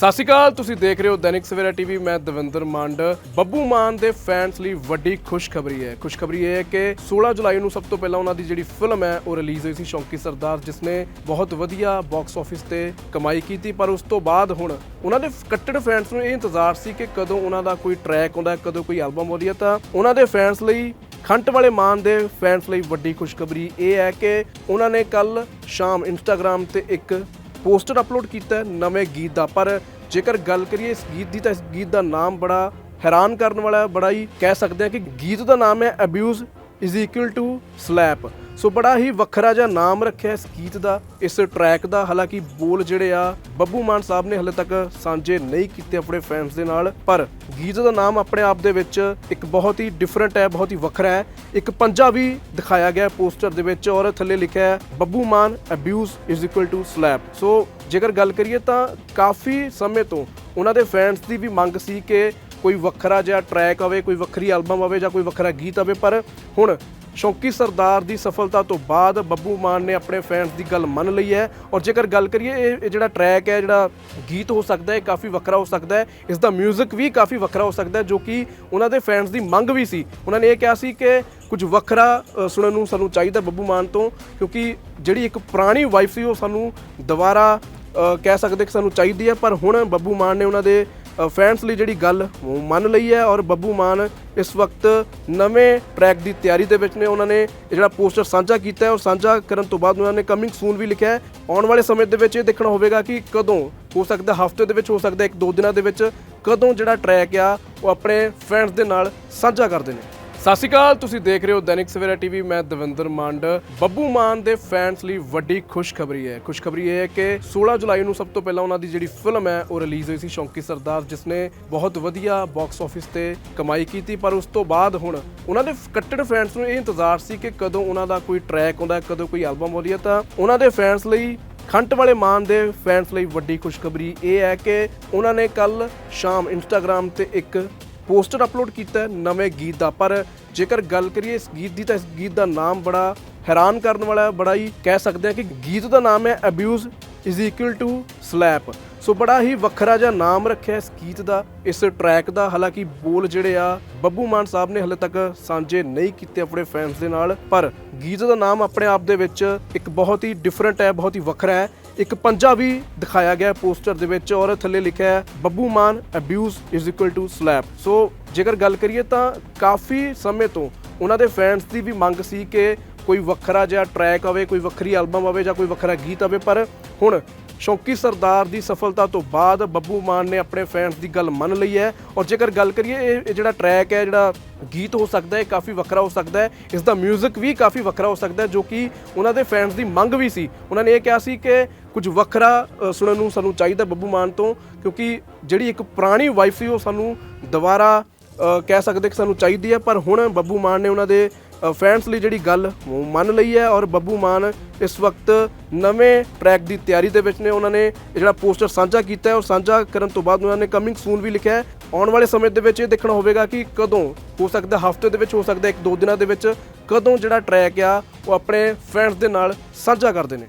ਸਤਿ ਸ਼੍ਰੀ ਅਕਾਲ, ਤੁਸੀਂ ਦੇਖ ਰਹੇ ਹੋ ਦੈਨਿਕ ਸਵੇਰਾ ਟੀਵੀ, ਮੈਂ ਦਵਿੰਦਰ ਮੰਡ। ਬੱਬੂ ਮਾਨ ਦੇ ਫੈਨਸ ਲਈ ਵੱਡੀ ਖੁਸ਼ਖਬਰੀ ਹੈ। ਖੁਸ਼ਖਬਰੀ ਇਹ ਹੈ ਕਿ 16 ਜੁਲਾਈ ਨੂੰ ਸਭ ਤੋਂ ਪਹਿਲਾਂ ਉਹਨਾਂ ਦੀ ਜਿਹੜੀ ਫਿਲਮ ਹੈ, ਉਹ ਰਿਲੀਜ਼ ਹੋਈ ਸੀ ਸ਼ੌਂਕੀ ਸਰਦਾਰ, ਜਿਸ ਨੇ ਬਹੁਤ ਵਧੀਆ ਬਾਕਸ ਆਫਿਸ ਤੇ ਕਮਾਈ ਕੀਤੀ। ਪਰ ਉਸ ਤੋਂ ਬਾਅਦ ਹੁਣ ਉਹਨਾਂ ਦੇ ਕੱਟੜ ਫੈਨਸ ਨੂੰ ਇਹ ਇੰਤਜ਼ਾਰ ਸੀ ਕਿ ਕਦੋਂ ਉਹਨਾਂ ਦਾ ਕੋਈ ਟਰੈਕ ਆਉਂਦਾ, ਕਦੋਂ ਕੋਈ ਐਲਬਮ ਆਉਂਦੀ ਹੈ, ਤਾਂ ਉਹਨਾਂ ਦੇ ਫੈਨਸ ਲਈ, ਖੰਟ ਵਾਲੇ ਮਾਨ ਦੇ ਫੈਨਸ ਲਈ ਵੱਡੀ ਖੁਸ਼ਖਬਰੀ ਇਹ ਹੈ ਕਿ ਉਹਨਾਂ ਨੇ ਕੱਲ ਸ਼ਾਮ ਇੰਸਟਾਗ੍ਰam ਤੇ ਇੱਕ ਪੋਸਟਰ ਅਪਲੋਡ ਕੀਤਾ ਨਵੇਂ ਗੀਤ ਦਾ। ਪਰ ਜੇਕਰ ਗੱਲ ਕਰੀਏ ਇਸ ਗੀਤ ਦੀ ਤਾਂ ਇਸ ਗੀਤ ਦਾ ਨਾਮ ਬੜਾ ਹੈਰਾਨ ਕਰਨ ਵਾਲਾ, ਬੜਾ ਹੀ ਕਹਿ ਸਕਦੇ ਹਾਂ ਕਿ ਗੀਤ ਦਾ ਨਾਮ ਹੈ abuse is equal to slap so ਬੜਾ ਹੀ ਵੱਖਰਾ ਜਿਹਾ ਨਾਮ ਰੱਖਿਆ ਇਸ ਗੀਤ ਦਾ, ਇਸ ਟਰੈਕ ਦਾ। ਹਾਲਾਂਕਿ ਬੋਲ ਜਿਹੜੇ ਆ, ਬੱਬੂ ਮਾਨ ਸਾਹਿਬ ਨੇ ਹਲੇ ਤੱਕ ਸਾਂਝੇ ਨਹੀਂ ਕੀਤੇ ਆਪਣੇ ਫੈਨਸ ਦੇ ਨਾਲ, ਪਰ ਗੀਤ ਦਾ ਨਾਮ ਆਪਣੇ ਆਪ ਦੇ ਵਿੱਚ ਇੱਕ ਬਹੁਤ ਹੀ ਡਿਫਰੈਂਟ ਹੈ, ਬਹੁਤ ਹੀ ਵੱਖਰਾ ਹੈ। ਇੱਕ ਪੰਜਾ ਵੀ ਦਿਖਾਇਆ ਗਿਆ ਪੋਸਟਰ ਦੇ ਵਿੱਚ ਔਰ ਥੱਲੇ ਲਿਖਿਆ ਹੈ, Babbu Maan abuse is equal to slap so ਜੇਕਰ ਗੱਲ ਕਰੀਏ ਤਾਂ ਕਾਫੀ ਸਮੇਂ ਤੋਂ ਉਹਨਾਂ ਦੇ ਫੈਨਸ ਦੀ ਵੀ ਮੰਗ ਸੀ ਕਿ ਕੋਈ ਵੱਖਰਾ ਜਿਹਾ ਟਰੈਕ ਆਵੇ, ਕੋਈ ਵੱਖਰੀ ਐਲਬਮ ਆਵੇ ਜਾਂ ਕੋਈ ਵੱਖਰਾ ਗੀਤ ਆਵੇ, ਪਰ ਹੁਣ ਸ਼ੌਂਕੀ ਸਰਦਾਰ ਦੀ ਸਫਲਤਾ ਤੋਂ ਬਾਅਦ ਬੱਬੂ ਮਾਨ ਨੇ ਆਪਣੇ ਫੈਨਸ ਦੀ ਗੱਲ ਮੰਨ ਲਈ ਹੈ। ਔਰ ਜੇਕਰ ਗੱਲ ਕਰੀਏ, ਇਹ ਇਹ ਜਿਹੜਾ ਟਰੈਕ ਹੈ, ਜਿਹੜਾ ਗੀਤ ਹੋ ਸਕਦਾ ਹੈ ਕਾਫੀ ਵੱਖਰਾ ਹੋ ਸਕਦਾ ਹੈ। ਇਸ ਦਾ 뮤직 ਵੀ ਕਾਫੀ ਵੱਖਰਾ ਹੋ ਸਕਦਾ ਹੈ, ਜੋ ਕਿ ਉਹਨਾਂ ਦੇ ਫੈਨਸ ਦੀ ਮੰਗ ਵੀ ਸੀ। ਉਹਨਾਂ ਨੇ ਇਹ ਕਿਹਾ ਸੀ ਕਿ ਕੁਝ ਵੱਖਰਾ ਸੁਣਨ ਨੂੰ ਸਾਨੂੰ ਚਾਹੀਦਾ ਬੱਬੂ ਮਾਨ ਤੋਂ, ਕਿਉਂਕਿ ਜਿਹੜੀ ਇੱਕ ਪੁਰਾਣੀ ਵਾਈਫ ਸੀ, ਉਹ ਸਾਨੂੰ ਦੁਬਾਰਾ ਕਹਿ ਸਕਦੇ ਕਿ ਸਾਨੂੰ ਚਾਹੀਦੀ ਹੈ। ਪਰ ਹੁਣ ਬੱਬੂ ਮਾਨ ਨੇ ਉਹਨਾਂ ਦੇ ਫੈਨਸ ਲਈ ਜਿਹੜੀ ਗੱਲ ਮੰਨ ਲਈ ਹੈ ਔਰ ਬੱਬੂ ਮਾਨ ਇਸ ਵਕਤ ਨਵੇਂ ਟਰੈਕ ਦੀ ਤਿਆਰੀ ਦੇ ਵਿੱਚ ਨੇ। ਉਹਨਾਂ ਨੇ ਜਿਹੜਾ ਪੋਸਟਰ ਸਾਂਝਾ ਕੀਤਾ ਹੈ ਔਰ ਸਾਂਝਾ ਕਰਨ ਤੋਂ ਬਾਅਦ ਉਹਨਾਂ ਨੇ ਕਮਿੰਗ ਸੂਨ ਵੀ ਲਿਖਿਆ ਹੈ। ਆਉਣ ਵਾਲੇ ਸਮੇਂ ਦੇ ਵਿੱਚ ਇਹ ਦੇਖਣਾ ਹੋਵੇਗਾ ਕਿ ਕਦੋਂ ਹੋ ਸਕਦਾ, ਹਫ਼ਤੇ ਦੇ ਵਿੱਚ ਹੋ ਸਕਦਾ, ਇੱਕ ਦੋ ਦਿਨਾਂ ਦੇ ਵਿੱਚ ਕਦੋਂ ਜਿਹੜਾ ਟਰੈਕ ਆ, ਉਹ ਆਪਣੇ ਫੈਨਸ ਦੇ ਨਾਲ ਸਾਂਝਾ ਕਰਦੇ ਨੇ। ਸਤਿ ਸ਼੍ਰੀ ਅਕਾਲ, ਤੁਸੀਂ ਦੇਖ ਰਹੇ ਹੋ ਦੈਨਿਕ ਸਵੇਰਾ ਟੀਵੀ, ਮੈਂ ਦਵਿੰਦਰ ਮੰਡ। ਬੱਬੂ ਮਾਨ ਦੇ ਫੈਨਸ ਲਈ ਵੱਡੀ ਖੁਸ਼ਖਬਰੀ ਹੈ। ਖੁਸ਼ਖਬਰੀ ਇਹ ਹੈ ਕਿ 16 ਜੁਲਾਈ ਨੂੰ ਸਭ ਤੋਂ ਪਹਿਲਾਂ ਉਹਨਾਂ ਦੀ ਜਿਹੜੀ ਫਿਲਮ ਹੈ, ਉਹ ਰਿਲੀਜ਼ ਹੋਈ ਸੀ ਸ਼ੌਂਕੀ ਸਰਦਾਰ, ਜਿਸ ਨੇ ਬਹੁਤ ਵਧੀਆ ਬਾਕਸ ਆਫਿਸ ਤੇ ਕਮਾਈ ਕੀਤੀ। ਪਰ ਉਸ ਤੋਂ ਬਾਅਦ ਹੁਣ ਉਹਨਾਂ ਦੇ ਕੱਟੜ ਫੈਨਸ ਨੂੰ ਇਹ ਇੰਤਜ਼ਾਰ ਸੀ ਕਿ ਕਦੋਂ ਉਹਨਾਂ ਦਾ ਕੋਈ ਟਰੈਕ ਆਉਂਦਾ ਕਦੋਂ ਕੋਈ ਐਲਬਮ ਆਉਂਦੀ ਹੈ, ਤਾਂ ਉਹਨਾਂ ਦੇ ਫੈਨਸ ਲਈ, ਖੰਟ ਵਾਲੇ ਮਾਨ ਦੇ ਫੈਨਸ ਲਈ ਵੱਡੀ ਖੁਸ਼ਖਬਰੀ ਇਹ ਹੈ ਕਿ ਉਹਨਾਂ ਨੇ ਕੱਲ ਸ਼ਾਮ ਇੰਸਟਾਗ੍ਰam ਤੇ ਇੱਕ ਪੋਸਟਰ ਅਪਲੋਡ ਕੀਤਾ ਹੈ ਨਵੇਂ ਗੀਤ ਦਾ। ਪਰ ਜੇਕਰ ਗੱਲ ਕਰੀਏ ਇਸ ਗੀਤ ਦੀ ਤਾਂ ਇਸ ਗੀਤ ਦਾ ਨਾਮ ਬੜਾ ਹੈਰਾਨ ਕਰਨ ਵਾਲਾ ਹੈ, ਬੜਾ ਹੀ ਕਹਿ ਸਕਦੇ ਹਾਂ ਕਿ ਗੀਤ ਦਾ ਨਾਮ ਹੈ abuse is equal to slap so ਬੜਾ ਹੀ ਵੱਖਰਾ ਜਿਹਾ ਨਾਮ ਰੱਖਿਆ ਇਸ ਗੀਤ ਦਾ ਇਸ ਟਰੈਕ ਦਾ। ਹਾਲਾਂਕਿ ਬੋਲ ਜਿਹੜੇ ਆ ਬੱਬੂ ਮਾਨ ਸਾਹਿਬ ਨੇ ਹਲੇ ਤੱਕ ਸਾਂਝੇ ਨਹੀਂ ਕੀਤੇ ਆਪਣੇ ਫੈਨਸ ਦੇ ਨਾਲ। ਪਰ ਗੀਤ ਦਾ ਨਾਮ ਆਪਣੇ ਆਪ ਦੇ ਵਿੱਚ ਇੱਕ ਬਹੁਤ ਹੀ ਡਿਫਰੈਂਟ ਹੈ ਬਹੁਤ ਹੀ ਵੱਖਰਾ ਹੈ। ਇੱਕ ਪੰਜਾ ਵੀ ਦਿਖਾਇਆ ਗਿਆ ਪੋਸਟਰ ਦੇ ਵਿੱਚ ਔਰ ਥੱਲੇ ਲਿਖਿਆ ਹੈ, Babbu Maan abuse is equal to slap so ਜੇਕਰ ਗੱਲ ਕਰੀਏ ਤਾਂ ਕਾਫੀ ਸਮੇਂ ਤੋਂ ਉਹਨਾਂ ਦੇ ਫੈਨਸ ਦੀ ਵੀ ਮੰਗ ਸੀ ਕਿ ਕੋਈ ਵੱਖਰਾ ਜਿਹਾ ਟਰੈਕ ਆਵੇ, ਕੋਈ ਵੱਖਰੀ ਐਲਬਮ ਆਵੇ ਜਾਂ ਕੋਈ ਵੱਖਰਾ ਗੀਤ ਆਵੇ, ਪਰ ਹੁਣ ਸ਼ੌਂਕੀ ਸਰਦਾਰ ਦੀ ਸਫਲਤਾ ਤੋਂ ਬਾਅਦ ਬੱਬੂ ਮਾਨ ਨੇ ਆਪਣੇ ਫੈਨਸ ਦੀ ਗੱਲ ਮੰਨ ਲਈ ਹੈ। ਔਰ ਜੇਕਰ ਗੱਲ ਕਰੀਏ, ਇਹ ਇਹ ਜਿਹੜਾ ਟਰੈਕ ਹੈ, ਜਿਹੜਾ ਗੀਤ ਹੋ ਸਕਦਾ ਹੈ ਕਾਫੀ ਵੱਖਰਾ ਹੋ ਸਕਦਾ ਹੈ। ਇਸ ਦਾ 뮤직 ਵੀ ਕਾਫੀ ਵੱਖਰਾ ਹੋ ਸਕਦਾ ਹੈ, ਜੋ ਕਿ ਉਹਨਾਂ ਦੇ ਫੈਨਸ ਦੀ ਮੰਗ ਵੀ ਸੀ। ਉਹਨਾਂ ਨੇ ਇਹ ਕਿਹਾ ਸੀ ਕਿ ਕੁਝ ਵੱਖਰਾ ਸੁਣਨ ਨੂੰ ਸਾਨੂੰ ਚਾਹੀਦਾ ਬੱਬੂ ਮਾਨ ਤੋਂ, ਕਿਉਂਕਿ ਜਿਹੜੀ ਇੱਕ ਪੁਰਾਣੀ ਵਾਈਫ ਸੀ, ਉਹ ਸਾਨੂੰ ਦੁਬਾਰਾ ਕਹਿ ਸਕਦੇ ਕਿ ਸਾਨੂੰ ਚਾਹੀਦੀ ਹੈ। ਪਰ ਹੁਣ ਬੱਬੂ ਮਾਨ ਨੇ ਉਹਨਾਂ ਦੇ ਫੈਨਸ ਲਈ ਜਿਹੜੀ ਗੱਲ ਮੰਨ ਲਈ ਹੈ ਔਰ ਬੱਬੂ ਮਾਨ ਇਸ ਵਕਤ ਨਵੇਂ ਟਰੈਕ ਦੀ ਤਿਆਰੀ ਦੇ ਵਿੱਚ ਨੇ, ਉਹਨਾਂ ਨੇ ਜਿਹੜਾ ਪੋਸਟਰ ਸਾਂਝਾ ਕੀਤਾ ਹੈ ਔਰ ਸਾਂਝਾ ਕਰਨ ਤੋਂ ਬਾਅਦ ਉਹਨਾਂ ਨੇ ਕਮਿੰਗ ਸੂਨ ਵੀ ਲਿਖਿਆ ਹੈ। ਆਉਣ ਵਾਲੇ ਸਮੇਂ ਦੇ ਵਿੱਚ ਇਹ ਦੇਖਣਾ ਹੋਵੇਗਾ ਕਿ ਕਦੋਂ ਹੋ ਸਕਦਾ ਹਫ਼ਤੇ ਦੇ ਵਿੱਚ ਹੋ ਸਕਦਾ ਇੱਕ ਦੋ ਦਿਨਾਂ ਦੇ ਵਿੱਚ ਕਦੋਂ ਜਿਹੜਾ ਟਰੈਕ ਆ, ਉਹ ਆਪਣੇ ਫੈਨਸ ਦੇ ਨਾਲ ਸਾਂਝਾ ਕਰਦੇ ਨੇ।